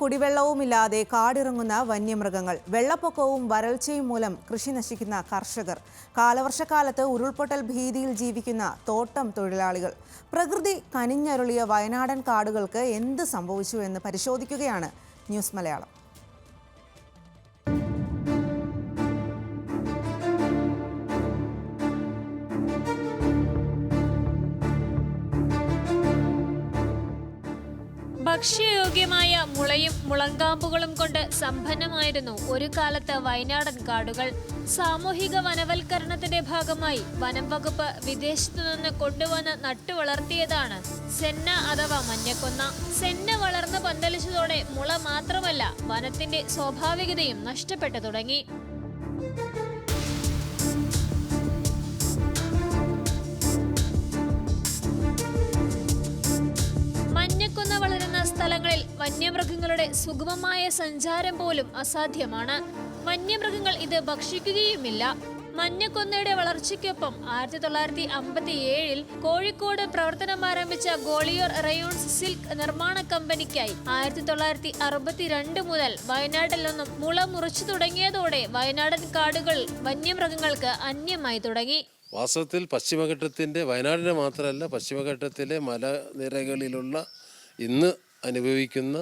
കുടിവെള്ളവുമില്ലാതെ കാടിറങ്ങുന്ന വന്യമൃഗങ്ങൾ വെള്ളപ്പൊക്കവും വരൾച്ചയും മൂലം കൃഷി നശിക്കുന്ന കർഷകർ. കാലവർഷക്കാലത്ത് ഉരുൾപൊട്ടൽ ഭീതിയിൽ ജീവിക്കുന്ന തോട്ടം തൊഴിലാളികൾ. പ്രകൃതി കനിഞ്ഞരുളിയ വയനാടൻ കാടുകൾക്ക് എന്ത് സംഭവിച്ചു എന്ന് പരിശോധിക്കുകയാണ് ന്യൂസ് മലയാളം. ഭക്ഷ്യയോഗ്യമായ മുളയും മുളങ്കാമ്പുകളും കൊണ്ട് സമ്പന്നമായിരുന്നു ഒരു കാലത്ത് വയനാടൻ കാടുകൾ. സാമൂഹിക വനവൽക്കരണത്തിന്റെ ഭാഗമായി വനം വകുപ്പ് വിദേശത്തു നിന്ന് കൊണ്ടുവന്ന് നട്ടുവളർത്തിയതാണ് സെന്ന അഥവാ മഞ്ഞക്കൊന്ന. സെന്ന വളർന്ന് പന്തലിച്ചതോടെ മുള മാത്രമല്ല വനത്തിന്റെ സ്വാഭാവികതയും നഷ്ടപ്പെട്ടു തുടങ്ങി. വന്യമൃഗങ്ങളുടെ സുഗമമായ സഞ്ചാരം പോലും അസാധ്യമാണ്. വന്യമൃഗങ്ങൾ ഇത് ഭക്ഷിക്കുകയുമില്ല. മഞ്ഞക്കൊന്നയുടെ വളർച്ചയ്ക്കൊപ്പം ആയിരത്തി തൊള്ളായിരത്തി അമ്പത്തി ഏഴിൽ കോഴിക്കോട് പ്രവർത്തനം ആരംഭിച്ച ഗോളിയോർ റയോൺസ് സിൽക്ക് നിർമ്മാണ കമ്പനിക്കായി ആയിരത്തി തൊള്ളായിരത്തി അറുപത്തിരണ്ട് മുതൽ വയനാട്ടിൽ നിന്നും മുള മുറിച്ചു തുടങ്ങിയതോടെ വയനാടൻ കാടുകൾ വന്യമൃഗങ്ങൾക്ക് അന്യമായി തുടങ്ങി. വാസ്തവത്തിൽ പശ്ചിമഘട്ടത്തിന്റെ വയനാടിനെ മാത്രമല്ല പശ്ചിമഘട്ടത്തിലെ മലനിരകളിലുള്ള ഇന്ന് അനുഭവിക്കുന്ന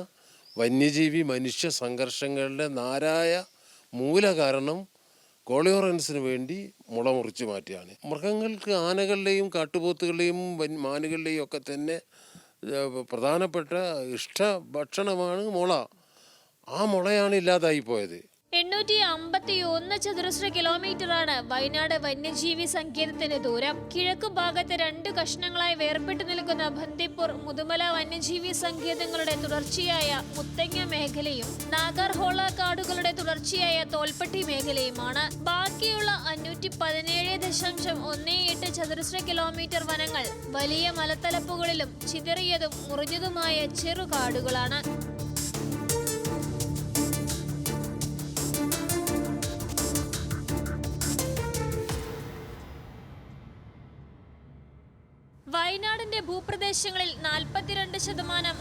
വന്യജീവി മനുഷ്യ സംഘർഷങ്ങളുടെ നാരായ മൂലകാരണം കോളിയോറൻസിന് വേണ്ടി മുള മുറിച്ച് മാറ്റിയാണ് മൃഗങ്ങൾക്ക് ആനകളുടെയും കാട്ടുപോത്തുകളുടെയും മാനുകളുടെയും ഒക്കെ തന്നെ പ്രധാനപ്പെട്ട ഇഷ്ട ഭക്ഷണമാണ് മുള. ആ മുളയാണ് ഇല്ലാതായി പോയത്. എണ്ണൂറ്റി അമ്പത്തി ഒന്ന് ചതുരശ്ര കിലോമീറ്ററാണ് വയനാട് വന്യജീവി സങ്കേതത്തിന്റെ ദൂരം. കിഴക്കു ഭാഗത്ത് രണ്ട് കഷ്ണങ്ങളായി വേർപെട്ടു നിൽക്കുന്ന ബന്ദിപ്പൂർ മുതുമല വന്യജീവി സങ്കേതങ്ങളുടെ തുടർച്ചയായ മുത്തങ്ങ മേഖലയും നാഗർഹോള കാടുകളുടെ തുടർച്ചയായ തോൽപ്പട്ടി മേഖലയുമാണ്. ബാക്കിയുള്ള അഞ്ഞൂറ്റി പതിനേഴ് ദശാംശം ഒന്ന് എട്ട് ചതുരശ്ര കിലോമീറ്റർ വനങ്ങൾ വലിയ മലത്തലപ്പുകളിലും ചിതറിയതും മുറിഞ്ഞതുമായ ചെറുകാടുകളാണ്. വയനാടിന്റെ ഭൂപ്രദേശങ്ങളിൽ നാൽപ്പത്തിരണ്ട് ശതമാനം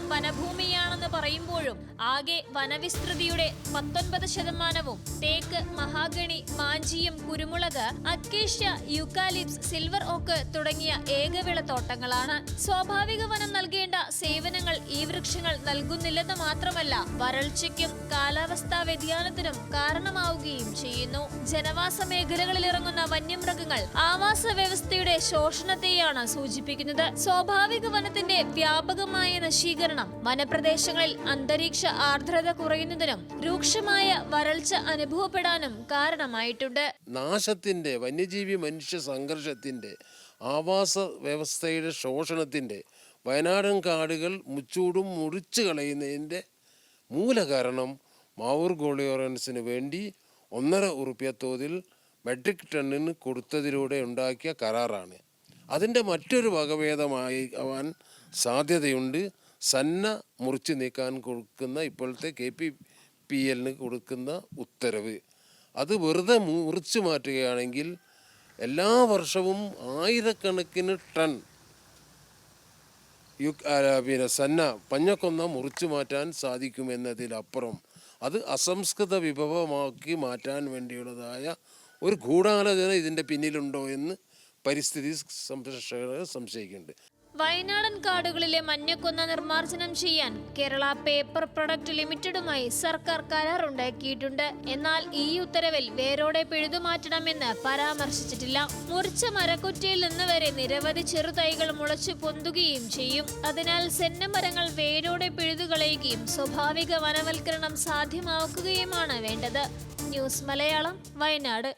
പറയുമ്പോഴും ആകെ വനവിസ്തൃതിയുടെ പത്തൊൻപത് ശതമാനവും തേക്ക് മഹാഗണി മാഞ്ചിയും കുരുമുളക് അക്കേഷ്യ യുക്കാലിപ്സ് സിൽവർ ഓക്ക് തുടങ്ങിയ ഏകവിള തോട്ടങ്ങളാണ്. സ്വാഭാവിക വനം നൽകേണ്ട സേവനങ്ങൾ ഈ വൃക്ഷങ്ങൾ നൽകുന്നില്ലെന്ന് മാത്രമല്ല വരൾച്ചയ്ക്കും കാലാവസ്ഥാ വ്യതിയാനത്തിനും കാരണമാവുകയും ചെയ്യുന്നു. ജനവാസ മേഖലകളിൽ ഇറങ്ങുന്ന വന്യമൃഗങ്ങൾ ആവാസ വ്യവസ്ഥയുടെ ശോഷണത്തെയാണ് സൂചിപ്പിക്കുന്നത്. സ്വാഭാവിക വനത്തിന്റെ വ്യാപകമായ നശീകരണം വനപ്രദേശങ്ങളിൽ അന്തരീക്ഷ ആർദ്രത കുറയുന്നതിനും രൂക്ഷമായ വരൾച്ച അനുഭവപ്പെടാനും കാരണമായിട്ടുണ്ട്. നാശത്തിന്റെ വന്യജീവി മനുഷ്യ സംഘർഷത്തിന്റെ ആവാസ വ്യവസ്ഥയുടെ ശോഷണത്തിന്റെ വയനാടൻ കാടുകൾ മുച്ചൂടും മുറിച്ചു കളയുന്നതിന്റെ മൂലകാരണം മാവൂർ ഗോളിയോറൻസിന് വേണ്ടി ഒന്നര ഉറുപ്പ്യ തോതിൽ മെട്രിക് ടണ്ണിന് കൊടുത്തതിലൂടെ ഉണ്ടാക്കിയ കരാറാണ്. അതിന്റെ മറ്റൊരു വകഭേദമായി ആവാൻ സാധ്യതയുണ്ട്. സന്ന മുറിച്ച് നീക്കാൻ കൊടുക്കുന്ന ഇപ്പോഴത്തെ കെ പി പി എല്ലിന് കൊടുക്കുന്ന ഉത്തരവ്. അത് വെറുതെ മുറിച്ച് മാറ്റുകയാണെങ്കിൽ എല്ലാ വർഷവും ആയിരക്കണക്കിന് ടൺ യു പിന്നെ സന്ന പഞ്ഞക്കൊന്ന മുറിച്ചു മാറ്റാൻ സാധിക്കുമെന്നതിലപ്പുറം അത് അസംസ്കൃത വിഭവമാക്കി മാറ്റാൻ വേണ്ടിയുള്ളതായ ഒരു ഗൂഢാലോചന ഇതിന്റെ പിന്നിലുണ്ടോ എന്ന് പരിസ്ഥിതി സംരക്ഷകർ സംശയിക്കുന്നുണ്ട്. വയനാടൻ കാടുകളിലെ മഞ്ഞക്കൊന്ന നിർമ്മാർജനം ചെയ്യാൻ കേരള പേപ്പർ പ്രൊഡക്റ്റ് ലിമിറ്റഡുമായി സർക്കാർ കരാറുണ്ടാക്കിയിട്ടുണ്ട്. എന്നാൽ ഈ ഉത്തരവിൽ വേരോടെ പിഴുതുമാറ്റണമെന്ന് പരാമർശിച്ചിട്ടില്ല. മുറിച്ച മരക്കുറ്റിയിൽ നിന്ന് വരെ നിരവധി ചെറുതൈകൾ മുളച്ചു പൊന്തുകയും ചെയ്യും. അതിനാൽ സെന്നമരങ്ങൾ വേരോടെ പിഴുതുകളയുകയും സ്വാഭാവിക വനവൽക്കരണം സാധ്യമാക്കുകയുമാണ് വേണ്ടത്. ന്യൂസ് മലയാളം വയനാട്.